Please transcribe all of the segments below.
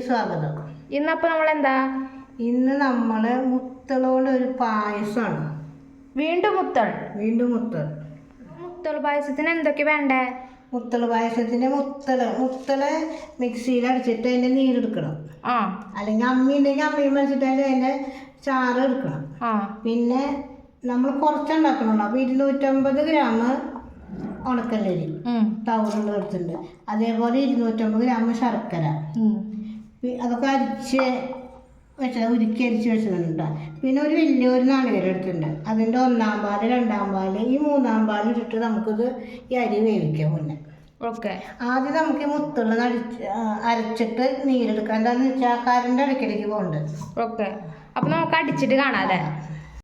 സ്വാഗതം ഇന്നപ്പോൾ നമ്മൾ എന്താ ഇന്ന് നമ്മൾ മുത്തളോണ്ട് ഒരു പായസമാണ് വീണ്ടും മുത്തൾ? വീണ്ടും മുത്തൾ. മുത്തൾ പായസത്തിന് എന്തൊക്കെ വേണ്ടേ? മുത്തൾ പായസത്തിന് മുത്തള. മുത്തള മിക്സിയിൽ അടിച്ചിട്ട് അതിന്റെ നീരെടുക്കണം. ആ. അല്ലെങ്കിൽ അമ്മി ഉണ്ടെങ്കിൽ അമ്മിയും വെച്ചിട്ട് അതിന്റെ ചാറ് എടുക്കണം. ആ. പിന്നെ നമ്മൾ കുറച്ചുണ്ടാക്കണുള്ളൂ അപ്പോൾ ഇരുന്നൂറ്റമ്പത് ഗ്രാം ഉണക്കല്ലരി ടൗണിൽ എടുത്തിട്ടുണ്ട്. അതേപോലെ ഇരുന്നൂറ്റമ്പത് ഗ്രാം ശർക്കര. അതൊക്കെ അരിച്ച് വെച്ചത് ഉരുക്കി അരിച്ച് വെച്ചിട്ടുണ്ട് പിന്നെ ഒരു വലിയൊരു നാളികേരം എടുത്തിട്ടുണ്ട്. അതിന്റെ ഒന്നാം പാൽ രണ്ടാം പാൽ ഈ മൂന്നാം പാൽ ഇട്ടിട്ട് നമുക്കിത് ഈ അരി വേവിക്കാം മുന്നേ. ഓക്കെ. ആദ്യം നമുക്ക് ഈ മുത്തുള്ളത് അടിച്ച് അരച്ചിട്ട് നീരെടുക്കാം. എന്താണെന്ന് വെച്ചാൽ കരണ്ട് ഇടയ്ക്കിടയ്ക്ക് പോകുന്നുണ്ട് ഓക്കെ. അപ്പം നമുക്ക് അടിച്ചിട്ട് കാണാം അല്ലേ?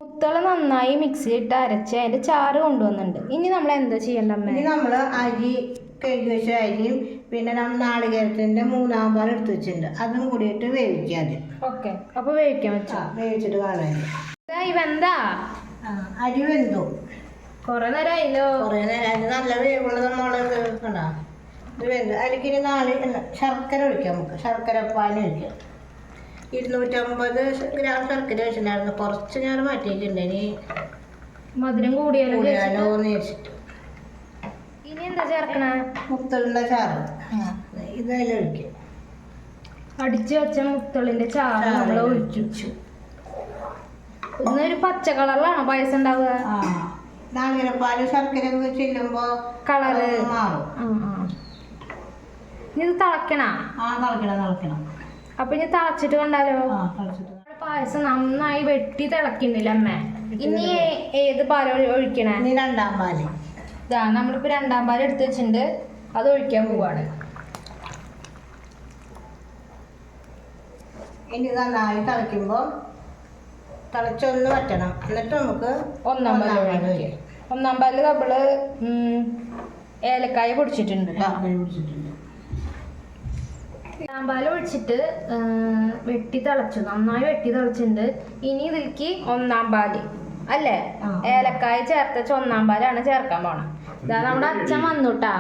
മുത്തൾ നന്നായി മിക്സിയിലിട്ട് അരച്ച് അതിന്റെ ചാറ് കൊണ്ടുവന്നിട്ടുണ്ട്. ഇനി നമ്മൾ എന്താ ചെയ്യേണ്ടത് ഇനി നമ്മൾ അരി കഴുകി വെച്ച അരിയും പിന്നെ നമ്മൾ നാളികേരത്തിന്റെ മൂന്നാം പാൽ എടുത്ത് വെച്ചിട്ടുണ്ട്. അതും കൂടിയിട്ട് വേവിക്കാം ഓക്കെ. അപ്പൊ വേവിക്കാൻ ആ വെച്ചോ? വേവിച്ചിട്ട് കാണാൻ ആ അരി വെന്തു. കൊറേ നേരമായില്ലോ കുറേ നേരം നല്ല വേവുള്ളത് മുളക് കണ്ട? ഇത് വെന്ത്. അതിലേക്കിനി നാല് ശർക്കര ഒഴിക്കാം നമുക്ക്. ശർക്കര പാൽ ഒഴിക്കാം. ഇരുന്നൂറ്റമ്പത് ഗ്രാം ശർക്കര വെച്ചിട്ടുണ്ടായിരുന്നു. കുറച്ച് ഞാൻ മാറ്റിയിട്ടുണ്ട്. ഇനി മധുരം കൂടിയാലും കൂടിയാലോ എന്ന് വെച്ചിട്ട് ഇനി എന്താ ചേർക്കണേ? മുത്തലിന്റെ ചാറ് അടിച്ചു വെച്ച മുത്തളിന്റെ ചാറ് നമ്മൾ ഒഴിച്ചു ഇന്നൊരു പച്ച കളറിലാണ് പായസം ഉണ്ടാവുക? നാളികേരപ്പാൽ ശർക്കര ചെല്ലുമ്പോ കളറ്. മാറും. ഇനി ഇത് തിളക്കണ? ആ തിളക്കണം തിളക്കണം. അപ്പൊ ഇനി തിളച്ചിട്ട് കണ്ടാലോ? പായസം നന്നായി വെട്ടി തിളക്കുന്നില്ല അമ്മ? ഇനി ഏത് പാല ഒഴിക്കണേ? രണ്ടാം പാൽ. ഇതാ നമ്മളിപ്പോ രണ്ടാം പാൽ എടുത്ത് വെച്ചിട്ടുണ്ട്. അത് ഒഴിക്കാൻ പോവാണ്. ഇനി നന്നായി തിളയ്ക്കുമ്പോൾ തിളച്ചൊന്ന് വറ്റണം. എന്നിട്ട് നമുക്ക് ഒന്നാം പല്ല് പാൽ ഒഴിക്കാം. ഒന്നാം പല്ല് നമ്മൾ ഏലക്കായ പൊടിച്ചിട്ടുണ്ട് പാൽ ഒഴിച്ചിട്ട് വെട്ടി തിളച്ചു. നന്നായി വെട്ടി തിളച്ചിട്ടുണ്ട്. ഇനി ഇതിലേക്ക് ഒന്നാം പാൽ അല്ലേ. ഏലക്കായ ചേർത്തച്ച ഒന്നാം പാലാണ് ചേർക്കാൻ പോണം. ഇതാ നമ്മുടെ അച്ഛൻ വന്നുട്ടാ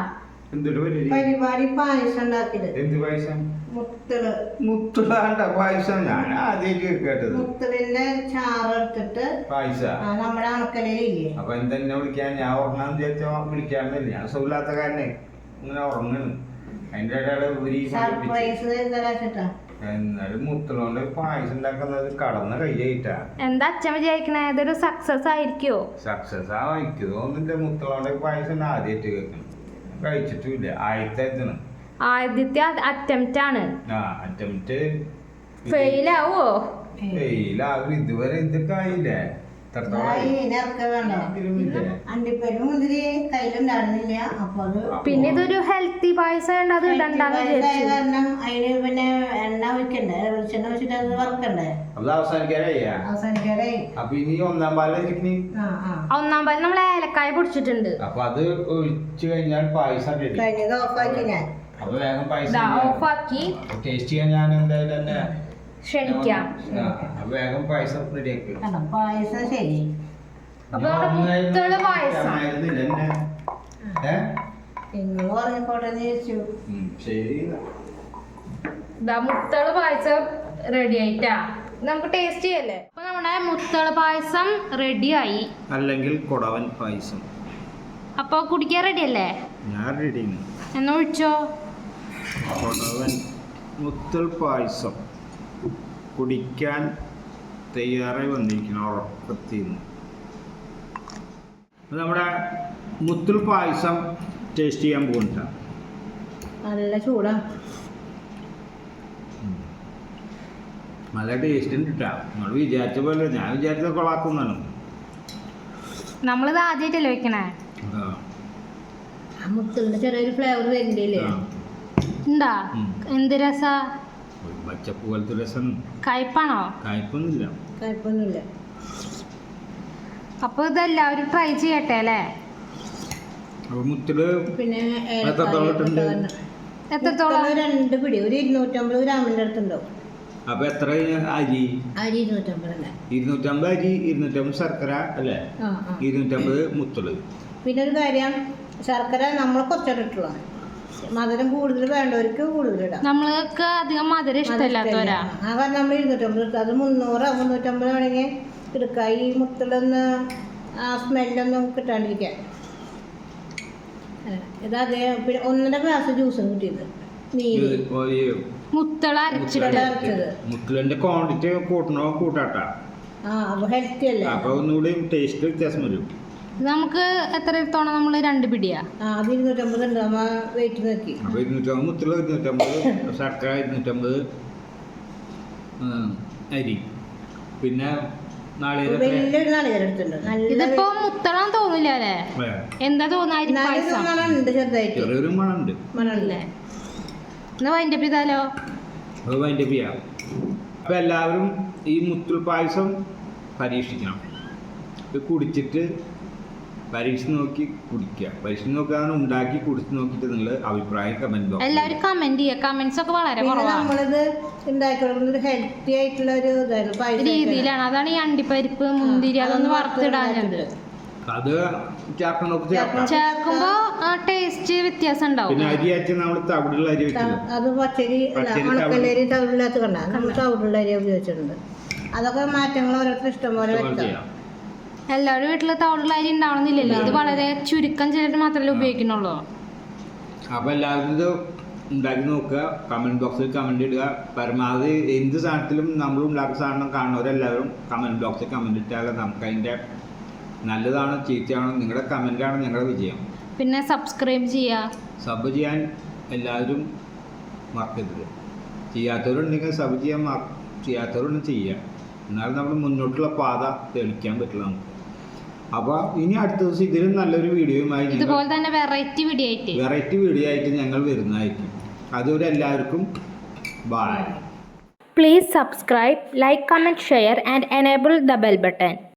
എന്തൊരു പരിപാടി? പരിപാടി പായസം ഉണ്ടാക്കിയത്. എന്ത് പായസം? മുത്തൾ. മുത്തുള്ളാണ്ട പായസം ഞാൻ ആദ്യമായിട്ട് കേട്ടത്. മുത്തളിന്റെ ചാറെടുത്തിട്ട് പായസ? ആ, നമ്മുടെ അണക്കലേ അപ്പൊ എന്തെന്നെ വിളിക്കാൻ? ഞാൻ ഉറങ്ങാന്ന് വിളിക്കാൻ തന്നെ ഞാൻ സുഖമില്ലാത്ത കാരണം ഇങ്ങനെ ഉറങ്ങണ്. അതിന്റെ ഇടയിൽ ഒരു സർപ്രൈസ് തരാച്ചിട്ടാ എന്നാലും മുത്തളോണ്ട് പായസം ഉണ്ടാക്കുന്നത് കടന്ന കയ്യായിട്ടാ എന്താ അച്ഛൻ വിചാരിക്കണേ? ഇതൊരു സക്സസ് ആയിരിക്കുമോ സക്സസ് ആ എന്നിട്ട് മുത്തളോണ്ട് പായസം ആദ്യമായിട്ട് കേൾക്കണം. കഴിച്ചിട്ടില്ല ആദ്യത്തെ എത്തണം ആദ്യത്തെ അറ്റംപ്റ്റ് ആണ് ആ അറ്റംപ്റ്റ് ഫെയിൽ ആവോ ഇതുവരെ ഇതൊക്കെ ആയില്ലേ? പിന്നെ ഇതൊരു ഹെൽത്തി പായസം ഉണ്ട്. അത് ഇടണ്ടാന്ന് അതിന് പിന്നെ എണ്ണ വെക്കണ്ടേ വെളിച്ചെണ്ണ വെച്ചിട്ട് അത് വറക്കണ്ടേ? ഒന്നാം പാൽ നമ്മൾ ഏലക്കായ പൊടിച്ചിട്ടുണ്ട്. അപ്പൊ അത് ഒഴിച്ചു കഴിഞ്ഞാൽ പായസം കഴിഞ്ഞത് ഓഫാക്കി ഞാൻ. അപ്പൊ വേഗം പായസം ഇതാ ഓഫാക്കി. ടേസ്റ്റ് ചെയ്യാൻ ഞാൻ എന്തായാലും തന്നെ ക്ഷണിക്കാം. വേഗം പായസം റെഡിയാക്കി കണ്ടോ? പായസം ശരി. അപ്പൊ നമ്മുടെ മുത്തുള്ള പായസം നിങ്ങൾ പറഞ്ഞപ്പോട്ടെ ചോദിച്ചു ശരി. ഇതാ മുത്തൾ പായസം റെഡി ആയിട്ടാ. നമുക്ക് ടേസ്റ്റ് ചെയ്യല്ലേ? അപ്പൊ നമ്മുടെ മുത്തൾ പായസം റെഡിയായി അല്ലെങ്കിൽ കൊടവൻ പായസം. അപ്പൊ കുടിക്കാൻ റെഡി അല്ലേ? ഞാൻ റെഡി എന്നാ ഒഴിച്ചോ? കൊടവൻ മുത്തൽ പായസം കുടിക്കാൻ തയ്യാറായി വന്നിരിക്കുന്നു ഉറക്കത്തിൽ നിന്ന് നമ്മുടെ മുത്തൽ പായസം ടേസ്റ്റ് ചെയ്യാൻ പോകുന്നുണ്ട് നല്ല ചൂടാ. നല്ല ടേസ്റ്റ് ഉണ്ട് കേട്ടോ നിങ്ങൾ വിചാരിച്ച പോലെ ഞാൻ വിചാരിച്ച കൊളാക്കുന്നതാണ്. നമ്മളിത് ആദ്യമായിട്ടല്ലേ വെക്കണേ? ആ. ആ മുത്തുള്ള ചെറിയൊരു ഫ്ലേവർ വരുന്നില്ലേ. ഉണ്ടാ എന്ത് രസ? പച്ചപ്പ് പോലത്തെ രസം. കയ്പാണോ കായ്പൊന്നുമില്ല അപ്പൊ ഇതെല്ലാവരും ട്രൈ ചെയ്യട്ടെ അല്ലേ? മുത്തിൽ പിന്നെ എത്രത്തോളം രണ്ട് പിടി ഒരു ഇരുന്നൂറ്റമ്പത് ഗ്രാമിന്റെ അടുത്തുണ്ടാവും. അപ്പൊ എത്ര അരി? അരി ഇരുന്നൂറ്റമ്പത് അരി ഇരുന്നൂറ്റമ്പത് ശർക്കര അല്ലേ? ഇരുന്നൂറ്റമ്പത് മുത്തൾ. പിന്നെ ഒരു കാര്യം ശർക്കര നമ്മൾ കുറച്ചിട്ടുള്ളൂ മധുരം കൂടുതൽ വേണ്ടവർക്ക് കൂടുതൽ ഇടാം. നമ്മൾക്ക് അധികം മധുരം ഇഷ്ടമില്ലാത്തവരാ. ആ കാരണം നമ്മൾ ഇരുന്നൂറ്റമ്പത് എടുക്കുക അത് മുന്നൂറോ മുന്നൂറ്റമ്പത് വേണമെങ്കിൽ എടുക്കുക ഈ മുത്തലൊന്ന് ആ സ്മെല്ലൊന്നും കിട്ടാണ്ടിരിക്കാൻ. ഇത് അതേ പിന്നെ ഒന്നര ഗ്ലാസ് ജ്യൂസും കിട്ടിയത്. നീര് മുത്തള അരച്ചത്. മുത്തലിന്റെ ക്വാണ്ടിറ്റി കൂട്ടണോ കൂട്ടാട്ടാ? ആ അപ്പോൾ ഹെൽത്തി അല്ലേ? അപ്പൊ ഒന്നുകൂടി ടേസ്റ്റ് വ്യത്യാസം വരും. ഇത് നമുക്ക് എത്ര എടുത്തോണം നമ്മൾ രണ്ട് പിടിയാ? അത് ഇരുന്നൂറ്റമ്പത് ഉണ്ട്. നമ്മ വെയിറ്റ് നോക്കി. അപ്പൊ ഇരുന്നൂറ്റമ്പത് മുത്തല ഇരുന്നൂറ്റമ്പത് ശർക്കര ഇരുന്നൂറ്റമ്പത് അരി. പിന്നെ നാളികേരം വലിയൊരു നാളികേരം എടുത്തിട്ടുണ്ട്. നല്ല ഇതിപ്പോ മുത്തളം തോന്നില്ല അല്ലേ? എന്താ തോന്നുന്ന? അരി ചെറുതായിട്ട്. ചെറിയൊരു മണമുണ്ട്. എന്നാ അത് അതിന്റെ എല്ലാവരും ഈ മുത്തുൾ പായസം പരീക്ഷിക്കണം. ഇത് കുടിച്ചിട്ട് പരീക്ഷിച്ച് നോക്കി കുടിക്കുക. പരീക്ഷ നോക്കാതെ ഉണ്ടാക്കി കുടിച്ച് നോക്കിയിട്ട് നിങ്ങൾ അഭിപ്രായം കമന്റ് ബോക്സ് എല്ലാവരും കമന്റ് ചെയ്യുക. കമന്റ്സ് ഒക്കെ വളരെ പിന്നെ കുറവാണ്. നമ്മളിത് ഉണ്ടാക്കി കൊടുക്കുന്നത് ഹെൽത്തി ആയിട്ടുള്ള ഒരു ഇതായിരുന്നു. പായസം രീതിയിലാണ്. അതാണ് ഈ അണ്ടിപ്പരിപ്പ് മുന്തിരി അതൊന്ന് വറുത്തിടാഞ്ഞത്. അത് ചേർക്കണമൊക്കെ ചേർക്കാം. ചേർക്കുമ്പോ ടേസ്റ്റ് വ്യത്യാസം ഉണ്ടാവും. പിന്നെ അരി അയച്ച് നമ്മൾ തവിടുള്ള അരി വെച്ചത് അത് പച്ചരി അല്ല, പച്ചരി ഉണക്കലരി തവിടില്ലാത്ത കണ്ട. നമ്മൾ തവിടുള്ള അരി ഉപയോഗിച്ചിട്ടുണ്ട്. അതൊക്കെ മാറ്റങ്ങൾ ഓരോരുത്തർ ഇഷ്ടം പോലെ വരുത്താം ചെയ്യാം. എല്ലാവരുടെ വീട്ടിൽ തവിടുള്ള അരി ഉണ്ടാവണമെന്നില്ലല്ലോ. ഇത് വളരെ ചുരുക്കം ചിലർ മാത്രമല്ലേ ഉപയോഗിക്കുന്നുള്ളൂ. അപ്പോൾ എല്ലാവരും ഇത് ഉണ്ടാക്കി നോക്കുക. കമന്റ് ബോക്സിൽ കമന്റ് ഇടുക. പരമാവധി എന്ത് സാധനത്തിലും നമ്മൾ ഉണ്ടാക്കുന്ന സാധനം കാണുന്നവരെല്ലാവരും കമന്റ് ബോക്സിൽ കമന്റ് ഇട്ടാൽ നമുക്ക് അതിന്റെ നല്ലതാണ് ചീത്തയാണോ നിങ്ങളുടെ കമന്റ് ആണ് ഞങ്ങളുടെ വിജയം. പിന്നെ സബ്സ്ക്രൈബ് ചെയ്യുക. സബ് ചെയ്യാൻ എല്ലാവരും മറക്കരുത്. ചെയ്യാത്തവരുണ്ടെങ്കിൽ സബ് ചെയ്യാൻ ചെയ്യാത്തവരുണ്ടെങ്കിൽ ചെയ്യുക എന്നാലും നമ്മൾ മുന്നോട്ടുള്ള പാത തെളിക്കാൻ പറ്റില്ല നമുക്ക്. അപ്പോൾ ഇനി അടുത്ത ദിവസം ഇതിലും നല്ലൊരു വീഡിയോയുമായി ഇതുപോലെ തന്നെ വെറൈറ്റി വീഡിയോ ആയിട്ട്. വെറൈറ്റി വീഡിയോ ആയിട്ട് ഞങ്ങൾ വരുന്നതായിരിക്കും. അതുവരെ എല്ലാവർക്കും bye please subscribe like comment, share and enable the bell button.